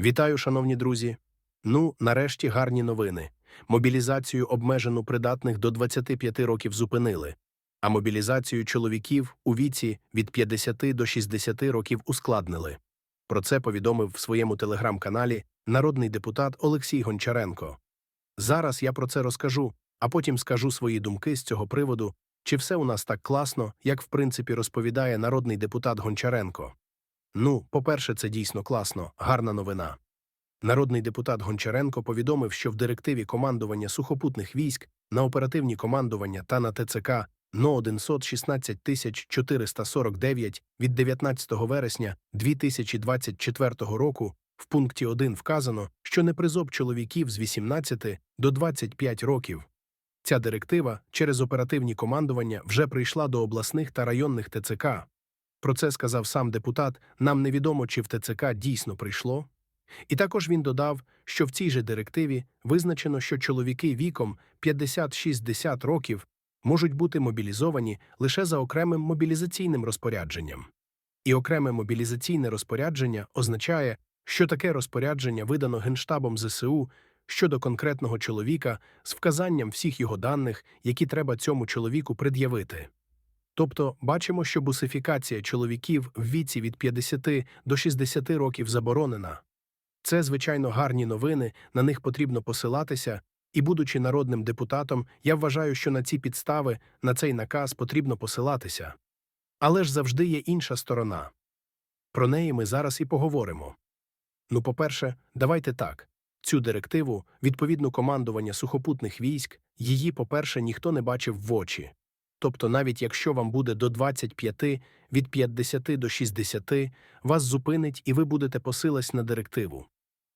Вітаю, шановні друзі. Ну, нарешті гарні новини. Мобілізацію обмежену придатних до 25 років зупинили, а мобілізацію чоловіків у віці від 50 до 60 років ускладнили. Про це повідомив в своєму телеграм-каналі народний депутат Олексій Гончаренко. Зараз я про це розкажу, а потім скажу свої думки з цього приводу, чи все у нас так класно, як в принципі розповідає народний депутат Гончаренко. Ну, по-перше, це дійсно класно, гарна новина. Народний депутат Гончаренко повідомив, що в директиві командування сухопутних військ на оперативні командування та на ТЦК НО 116449 від 19 вересня 2024 року в пункті 1 вказано, що непризов чоловіків з 18 до 25 років. Ця директива через оперативні командування вже прийшла до обласних та районних ТЦК. Про це сказав сам депутат. Нам невідомо, чи в ТЦК дійсно прийшло. І також він додав, що в цій же директиві визначено, що чоловіки віком 50-60 років можуть бути мобілізовані лише за окремим мобілізаційним розпорядженням. І окреме мобілізаційне розпорядження означає, що таке розпорядження видано Генштабом ЗСУ щодо конкретного чоловіка з вказанням всіх його даних, які треба цьому чоловіку пред'явити. Тобто бачимо, що бусифікація чоловіків в віці від 50 до 60 років заборонена. Це, звичайно, гарні новини, на них потрібно посилатися, і, будучи народним депутатом, я вважаю, що на ці підстави, на цей наказ потрібно посилатися. Але ж завжди є інша сторона. Про неї ми зараз і поговоримо. Ну, по-перше, давайте так. Цю директиву, відповідно командування сухопутних військ, її, по-перше, ніхто не бачив в очі. Тобто, навіть якщо вам буде до 25, від 50 до 60, вас зупинить і ви будете посилась на директиву.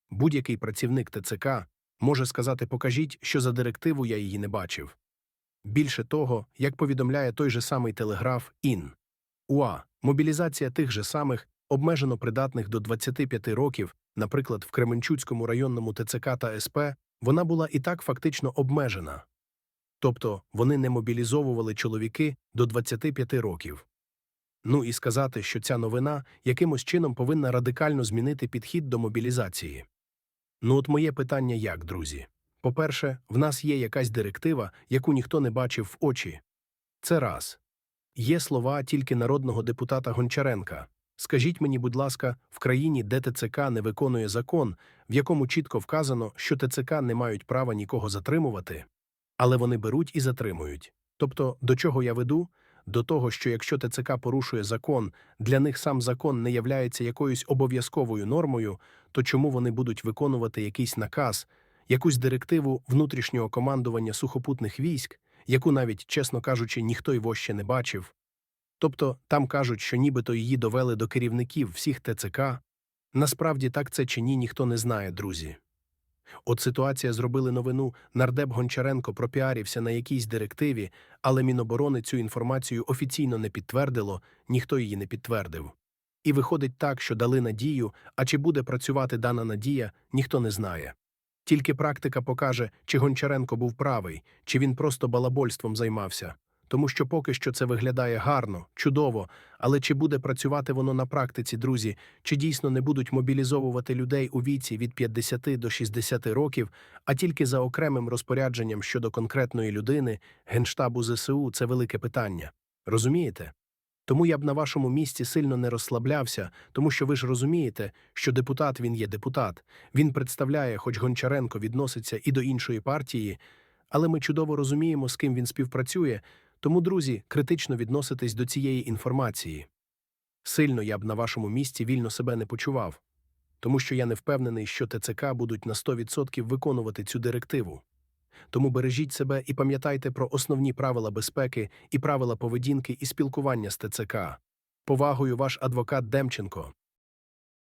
Будь-який працівник ТЦК може сказати покажіть, що за директиву я її не бачив. Більше того, як повідомляє той же самий телеграф ІН. УА, мобілізація тих же самих, обмежено придатних до 25 років, наприклад, в Кременчуцькому районному ТЦК та СП, вона була і так фактично обмежена. Тобто вони не мобілізовували чоловіки до 25 років. Ну і сказати, що ця новина якимось чином повинна радикально змінити підхід до мобілізації. Ну от моє питання як, друзі? По-перше, в нас є якась директива, яку ніхто не бачив в очі. Це раз. Є слова тільки народного депутата Гончаренка. Скажіть мені, будь ласка, в країні, де ТЦК не виконує закон, в якому чітко вказано, що ТЦК не мають права нікого затримувати, але вони беруть і затримують. Тобто, до чого я веду? До того, що якщо ТЦК порушує закон, для них сам закон не являється якоюсь обов'язковою нормою, то чому вони будуть виконувати якийсь наказ, якусь директиву внутрішнього командування сухопутних військ, яку навіть, чесно кажучи, ніхто й воще не бачив? Тобто там кажуть, що нібито її довели до керівників всіх ТЦК. Насправді так це чи ні, ніхто не знає, друзі. От ситуація зробили новину, нардеп Гончаренко пропіарився на якійсь директиві, але Міноборони цю інформацію офіційно не підтвердило, ніхто її не підтвердив. І виходить так, що дали надію, а чи буде працювати дана надія, ніхто не знає. Тільки практика покаже, чи Гончаренко був правий, чи він просто балабольством займався. Тому що поки що це виглядає гарно, чудово, але чи буде працювати воно на практиці, друзі, чи дійсно не будуть мобілізовувати людей у віці від 50 до 60 років, а тільки за окремим розпорядженням щодо конкретної людини, Генштабу ЗСУ це велике питання. Розумієте? Тому я б на вашому місці сильно не розслаблявся, тому що ви ж розумієте, що депутат він є депутат, він представляє, хоч Гончаренко відноситься і до іншої партії, але ми чудово розуміємо, з ким він співпрацює. Тому, друзі, критично відноситесь до цієї інформації. Сильно я б на вашому місці вільно себе не почував, тому що я не впевнений, що ТЦК будуть на 100% виконувати цю директиву. Тому бережіть себе і пам'ятайте про основні правила безпеки і правила поведінки і спілкування з ТЦК. Повагою ваш адвокат Демченко.